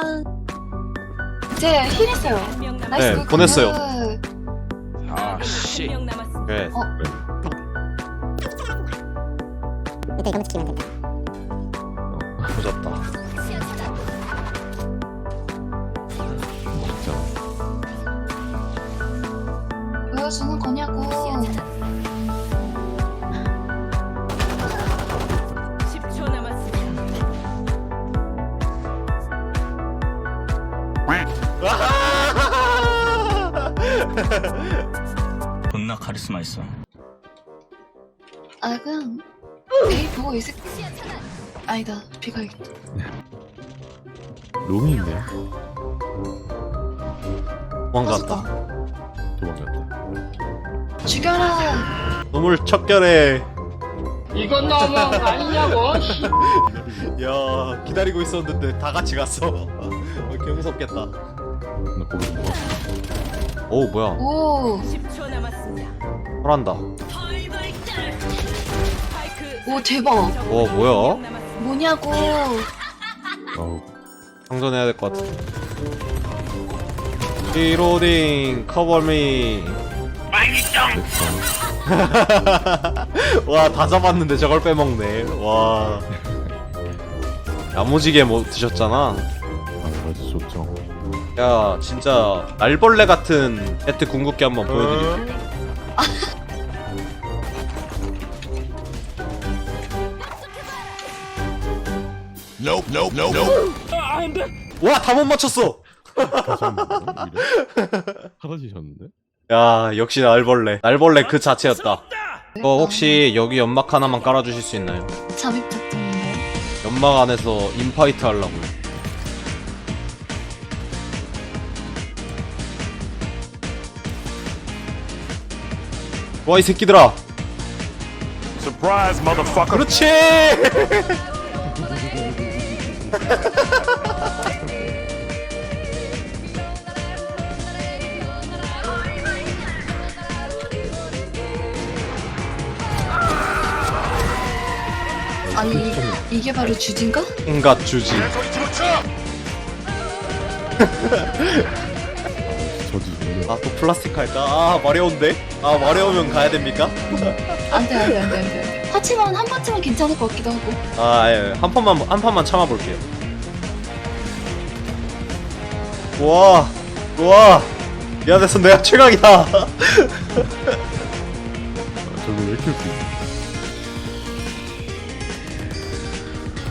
아. 제 힐했어요. 한명 나이스. 네, 보냈어요. 그, 한명 남았습니다. 그래. 어. 일단 이거만 지키면 된다. 조졌다. 보여주는 거냐고. 카리스마 있어. 아 그냥 A 보고 있을. 아니다. B 가야겠다. 롱인데 도망갔다. 도망갔다. 죽여라. 눈물 척결해. 이건 너무한 거 아니냐고. 야 기다리고 있었는데 다 같이 갔어. 어, 개 무섭겠다. 나 거기 뭐오 뭐야? 오. 10초 남았습니다. 스파이크 오 대박. 오 뭐야? 한명 남았습니다. 뭐냐고. 아우 상전해야 될 것 같아. 리로딩 커버미. 와 다 잡았는데 저걸 빼먹네. 와. 야무지게 뭐 드셨잖아. 아 아주 좋죠. 야 진짜 날벌레 같은 배트 궁극기 한번 보여드릴게. 와 다 못 맞췄어. 사라지셨는데? 야 역시 날벌레. 날벌레 그 자체였다. 어 혹시 여기 연막 하나만 깔아주실 수 있나요? 잠입 작전인데. 연막 안에서 인파이트 하려고요. 와 이 새끼들아. Surprise, motherfucker. 그렇지. 아니 이, 이게 바로 주진가? 온갖 주지. 저도 아 또 플라스틱 할까? 아 마려운데? 아 마려우면 가야 됩니까? 안돼 안돼 안돼 안돼. 하지만 한 번쯤은 괜찮을 것 같기도 하고. 아, 예. 한 판만 한 판만 참아 볼게요. 와. 와. 미안해서 내가 최강이다. 아, 저거 왜수 있어?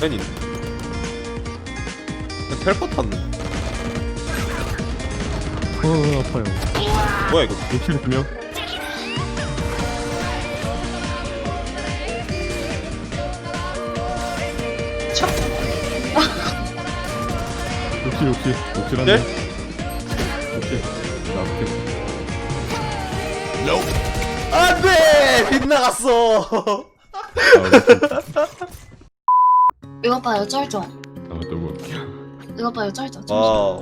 팬이. 텔포 탔네. 어 아파요. 뭐야 이거? 욕실 두 명. 욕실 욕실 욕실 한 네? 명. 욕실. 나 앞에. 안돼! 빗나갔어. 이거 봐요 쩔죠. 아 너무. 이거 봐요 쩔죠. 와.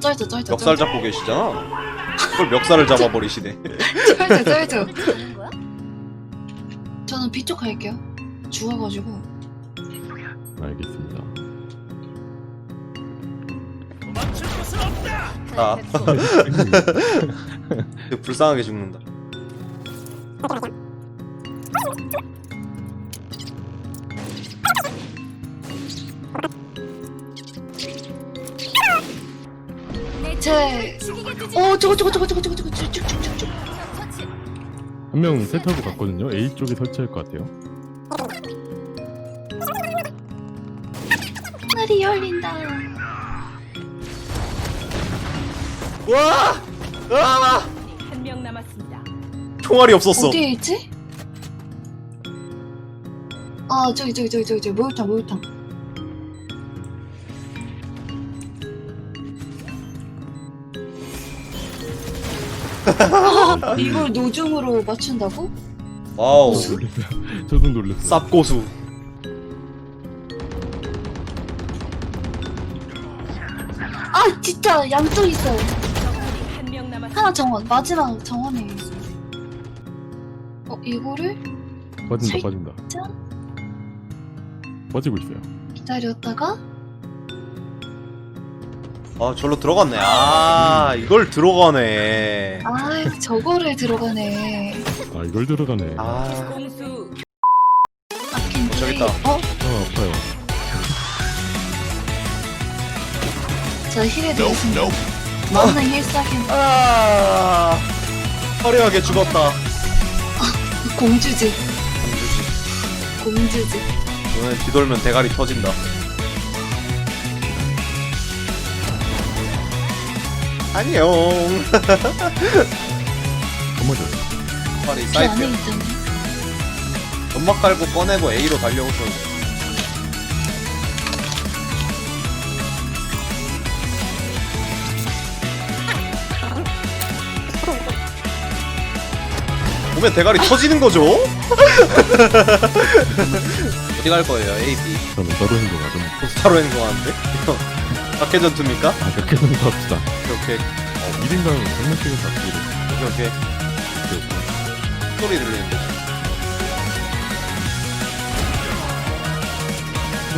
쩔죠 쩔죠. 멱살 잡고 계시잖아. 그걸 멱살을 잡아버리시네. 쩔죠 쩔죠. 저는 B 쪽 갈게요. 죽어가지고. 알겠습니다. 아. 불쌍하게 죽는다. 제. 오 저거 저거 저거 저거 저거 저거 쭉쭉쭉쭉. 한명 세트하고 갔거든요. A 쪽에 설치할 것 같아요. 하늘이 열린다. 와! 와! 한명 남았습니다. 총알이 없었어. 어디에 있지? 아 저기 저기 저기 저기 저기 목욕탕 목욕탕. 이걸 노중으로 맞춘다고? 와우. 저도 놀랐어요. 쌉고수. 아 진짜 양쪽 있어요. 한명. 하나 정원 마지막 정원에 있어요. 어 이거를 빠진다 빠진다. 짠. 빠지고 있어요. 기다렸다가 아 절로 들어갔네 아 이걸 들어가네 아 저거를 들어가네. 아 이걸 들어가네. 아, 아 공수 아낀 저기 있다. 어? 아파요. 저 힐에 되겠습니다. 만나 힐싸긴 아 화려하게 죽었다 공주지. 공주지. 오늘 뒤돌면 대가리 터진다 안녕 한마디. 빨리 그 안에 사이트 있잖아. 연막 깔고 꺼내고 A로 달려오셔도 돼 보면 대가리 터지는 거죠? 어디 갈 거예요? A, B. 저는 따로 행동하죠. 뭐. 포스타로 행동하는데? 각계 전투입니까? 아 그렇게 생각합시다. 오케이, 오케이. 어, 1인당 장난치는 잡기로. 오케이, 오케이. 소리 들리는데.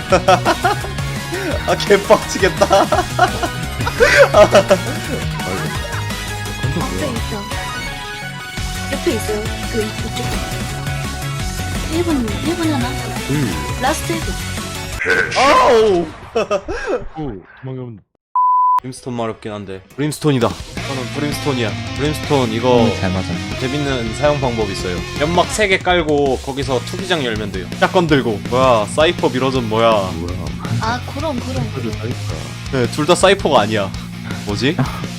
아, 개빡치겠다. 컨셉 앞에 뭐야? 있어. 옆에 있어요. 그 이쪽. 1분, 1분 하나? 그, 라스트 1분. 아우! 오, 도망가면 브림스톤 마렵긴 한데. 브림스톤이다. 저는 브림스톤이야. 브림스톤 이거 잘 맞아. 재밌는 사용 방법이 있어요. 연막 3개 깔고 거기서 투기장 열면 돼요. 샷건 들고. 뭐야, 사이퍼 미러전 뭐야. 뭐야? 아, 그럼, 그럼. 사이트가 네, 둘 다 사이퍼가 아니야. 뭐지?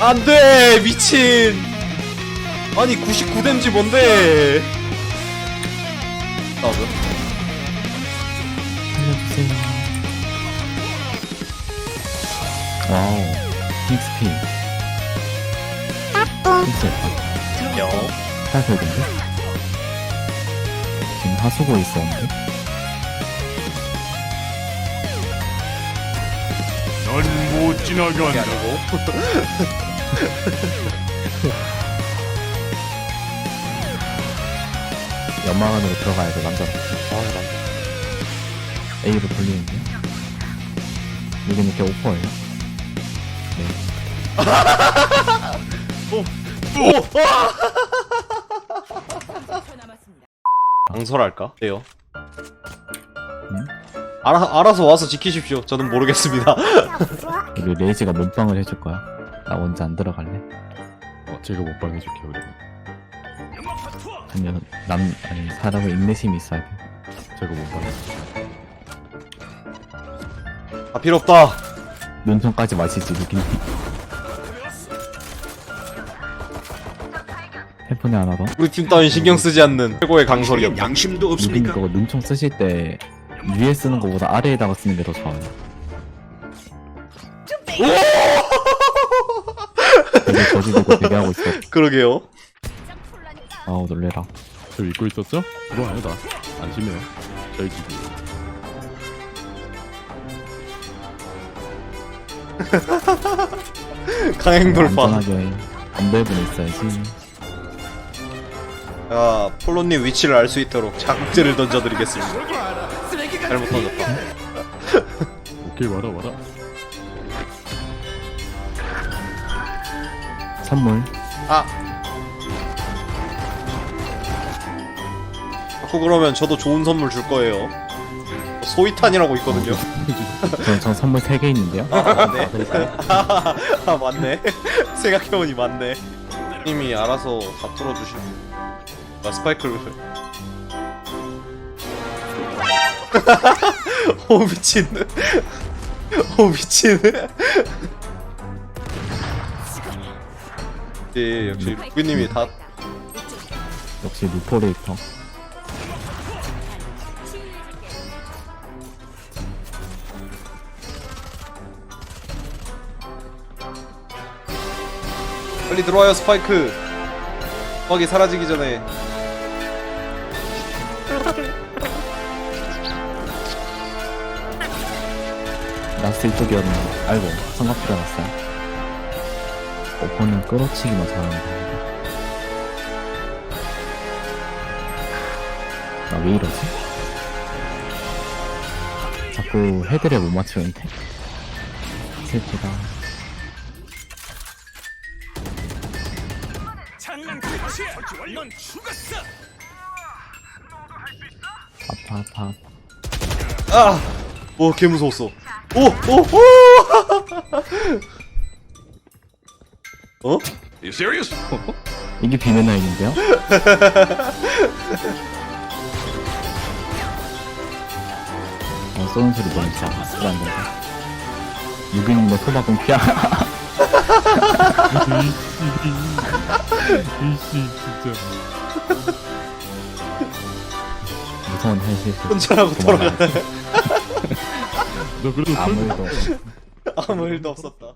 안 돼! 미친! 아니, 99댐지 뭔데? 나도? 와우. 핑스피. 핑스 영. 탈색인데? 지금 하수구 있었는데? 넌 못 지나게 그게 아니고. 연막 안으로 들어가야 돼, 남자. 아, 나. A로 돌리는데? 여기는 이렇게 오퍼예요. 강설할까? 네요. 응? 알아, 알아서 와서 지키십시오. 저는 모르겠습니다. 우리 레이지가 몸빵을 해줄 거야. 나 먼저 안 들어갈래? 어, 제가 못 방해줄게요 그러면. 아니면 남 아니 사람의 인내심이 있어야 돼. 제가 못 방해. 아, 필요 없다. 눈총까지 마시지 누긴. 해폰이 하나 더. 우리 팀 따윈 신경 쓰지 않는 최고의 강설이야. 양심도 없습니까? 그거 눈총 쓰실 때 위에 쓰는 것보다 아래에다가 쓰는 게 더 좋아요. 되게 거짓되고 되게 하고 있어. 그러게요. 아우 놀래라. 저 믿고 있었죠? 그거 아니다. 안심해요. 저희 집이. 강행 돌파. 안전하게 안배분 있어야지. 야, 폴로님 위치를 알 수 있도록 자극제를 던져드리겠습니다. 잘못 던졌다. 오케이 와라 와라. 선물. 아. 자꾸 그러면 저도 좋은 선물 줄 거예요. 소이탄이라고 있거든요. 저, 저 선물 3개 있는데요. 아, 맞네. 아, 맞네. 생각해보니 맞네. 님이 알아서 다 뚫어주시면. 나 스파이크를. 오, 미친. 오, 미친. 예, 역시 부기님이 다 역시 루포레이터. 빨리 들어와요 스파이크 거기 사라지기 전에 라스 이쪽이었는데. 아이고 성갑피가 났어요. 오퍼는 끌어치기만 잘하는 거. 나왜 이러지? 자꾸 헤드를 못 맞추는데? 슬프다. 아파, 아파, 아파. 아! 오, 개 무서웠어. 오, 오, 오! 어? 이게 비메나인인데요? 어, 쏘는 소리 너무 잘, 잘안 된다. 유기농 너 소박은 피하. 이씨 진짜 무서운 현실. 속 혼자라고 도망가야 돌아가. 돼. 너 그래도 아무 일도 없어. 아무 일도 없었다.